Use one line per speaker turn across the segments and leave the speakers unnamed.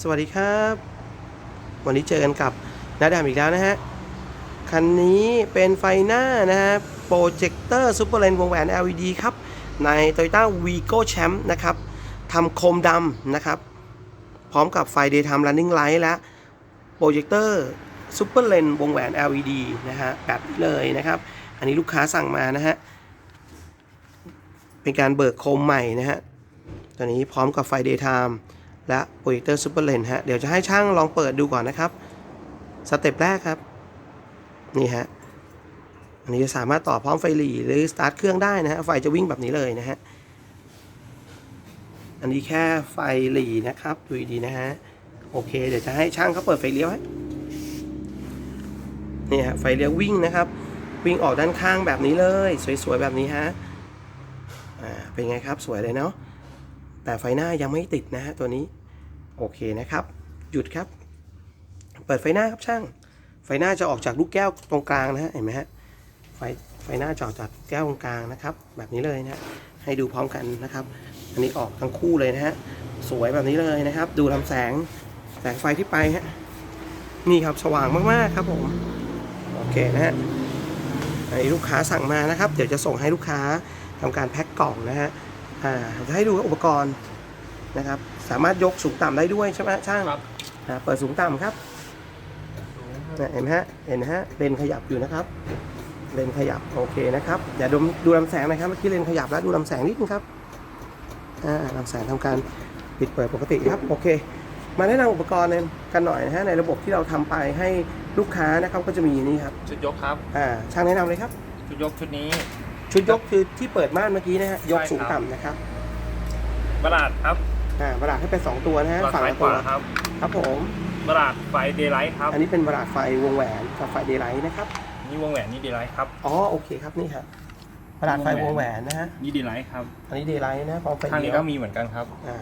สวัสดีครับ วันนี้เจอกันกับนาดามอีกแล้วนะฮะ คันนี้เป็นไฟหน้านะฮะโปรเจคเตอร์ซูเปอร์เลนวงแหวน LED ครับ ใน Toyota Vigo Champ นะครับทำโคมดำนะครับ พร้อมกับไฟ Daytime Running Light และโปรเจคเตอร์ซูเปอร์เลนวงแหวน LED นะฮะแบบนี้เลยนะครับ อันนี้ลูกค้าสั่งมานะฮะ เป็นการเบิกโคมใหม่นะฮะตอนนี้พร้อมกับไฟ Daytime และโปรเจคเตอร์ซูเปอร์เลนฮะ เดี๋ยวจะให้ช่างลองเปิดดูก่อนนะครับ สเต็ปแรกครับ นี่ฮะ อันนี้จะสามารถต่อพร้อมไฟหลีหรือสตาร์ทเครื่องได้นะฮะ ไฟจะวิ่งแบบนี้เลยนะฮะ อันนี้แค่ไฟหลีนะครับดูดีนะฮะ โอเค เดี๋ยวจะให้ช่างเขาเปิดไฟเลี้ยวฮะนี่ฮะ ไฟเลี้ยววิ่งนะครับ วิ่งออกด้านข้างแบบนี้เลย สวยๆแบบนี้ฮะ อ่า เป็นไงครับ สวยเลยเนาะ แต่ไฟหน้ายังไม่ติดนะฮะตัวนี้ โอเคนะครับ หยุดครับ เปิดไฟหน้าครับช่าง ไฟหน้าจะออกจากลูกแก้วตรงกลางนะฮะเห็นไหมฮะไฟไฟหน้าจะอจากแก้วตรงกลางนะครับ แบบนี้เลยนะฮะให้ดูพร้อมกันนะครับ อันนี้ออกทั้งคู่เลยนะฮะสวยแบบนี้เลยนะครับ ดูลำแสงแสงไฟที่ไปฮะนี่ครับสว่างมากๆครับผมโอเคนะฮะอันนี้ลูกค้าสั่งมานะครับ เดี๋ยวจะส่งให้ลูกค้าทำการแพ็คกล่องนะฮะ อ่าจะให้ดูอุปกรณ์นะครับ สามารถยกสูงต่ำได้ด้วยใช่ไหมช่าง
ครับ
อ่าเปิดสูงต่ำครับเนี่ยเห็นไหมฮะเห็นนะฮะเลนขยับอยู่นะครับ เลนขยับโอเคนะครับเดี๋ยวดูดูลำแสงนะครับเมื่อกี้เลนขยับแล้วดูลำแสงนิดนึงครับอ่าลำแสงทำการปิดเปิดปกติครับโอเค มาแนะนำอุปกรณ์กันหน่อยนะฮะในระบบที่เราทำไปให้ลูกค้านะครับก็จะมีนี่ครับ
ชุดยกครับ
อ่าช่างแนะนำเลยครับ
ชุดยกชุดนี้
ชุดยกคือที่เปิดม่านเมื่อกี้นะฮะ ยก
ใช่ครับ
สูงต่ำนะครับ
บลาดครับ
อ่าประดาดให้เป็นสองตัวนะฮะ
บลาด
ฝั่ง
ซ้าย
ละ
ข
ตัว
วาครับ
ครับผม
บลาดไฟเดย์ไลท์ครับ
อันนี้เป็นประดาดไฟวงแหวนกับไฟเดย์ไลท์นะครับ
นี่วงแหวนนี่เดย์ไลท์ครับ
อ๋อโอเคครับนี่ครับประดาดไฟวงแหวนนะฮะ
นี่เดย์ไลท์ครับ
อันนี้เดย์ไลท์นะพร้อมไฟ
ข้าง
เลี้
นี้
ยว
ก็มีเหมือนกันครับ
อ่า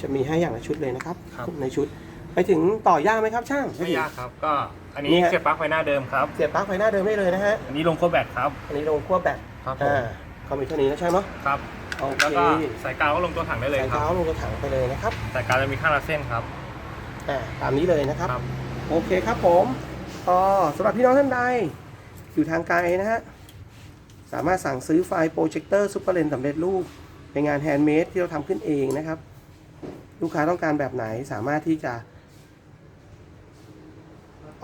จะมีให้อย่างละชุดเลยนะครับ
ครับ
ในชุด ไปถึงต่อยากไหมครับช่าง
ไม่ยากครับ ก็อัน
นี่
นี้
ฮะ
เสียบปลั๊กไฟหน้าเดิมครับ
เสียบปลั๊กไฟหน้าเดิมได้เลยนะฮะ
อันนี้ลงโคแบตครับ
อันนี้ลงขั้วแบต
ครับผม
อ่าเขามีเท่านี้นะช่างเนาะ
ครับ
โอเค
แล้วก็สายกาวก็ลงตัวถังได้เลย
ใส่
ครับ
เท้าลงกระถางไปเลยนะครับ
สายกาวจะมีข้างละเส้นครับ
อ่าตามนี้เลยนะครับ
ครับ
โอเคครับผมก็สำหรับพี่น้องท่านใดอยู่ทางไกลนะฮะ สามารถสั่งซื้อไฟล์โปรเจคเตอร์ซูเปอร์เลนสำเร็จรูปเป็นงานแฮนด์เมดที่เราทำขึ้นเองนะครับ ลูกค้าต้องการแบบไหนสามารถที่จะ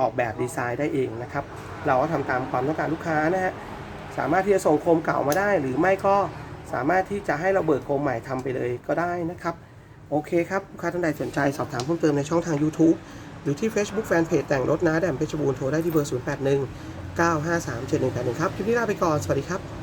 ออกแบบดีไซน์ได้เองนะครับ เราก็ทำตามความต้องการลูกค้านะฮะสามารถที่จะส่งโคมเก่ามาได้ หรือไม่ก็สามารถที่จะให้เราเบิกโคมใหม่ทำไปเลยก็ได้นะครับ โอเคครับ ลูกค้าท่านใดสนใจสอบถามเพิ่มเติมในช่องทาง YouTube หรือที่ Facebook Fanpage แต่งรถนะแดมเพชรบูรณ์โทรได้ที่เบอร์ 081 953 7181 ครับคลิปนี้ลาไปก่อน สวัสดีครับ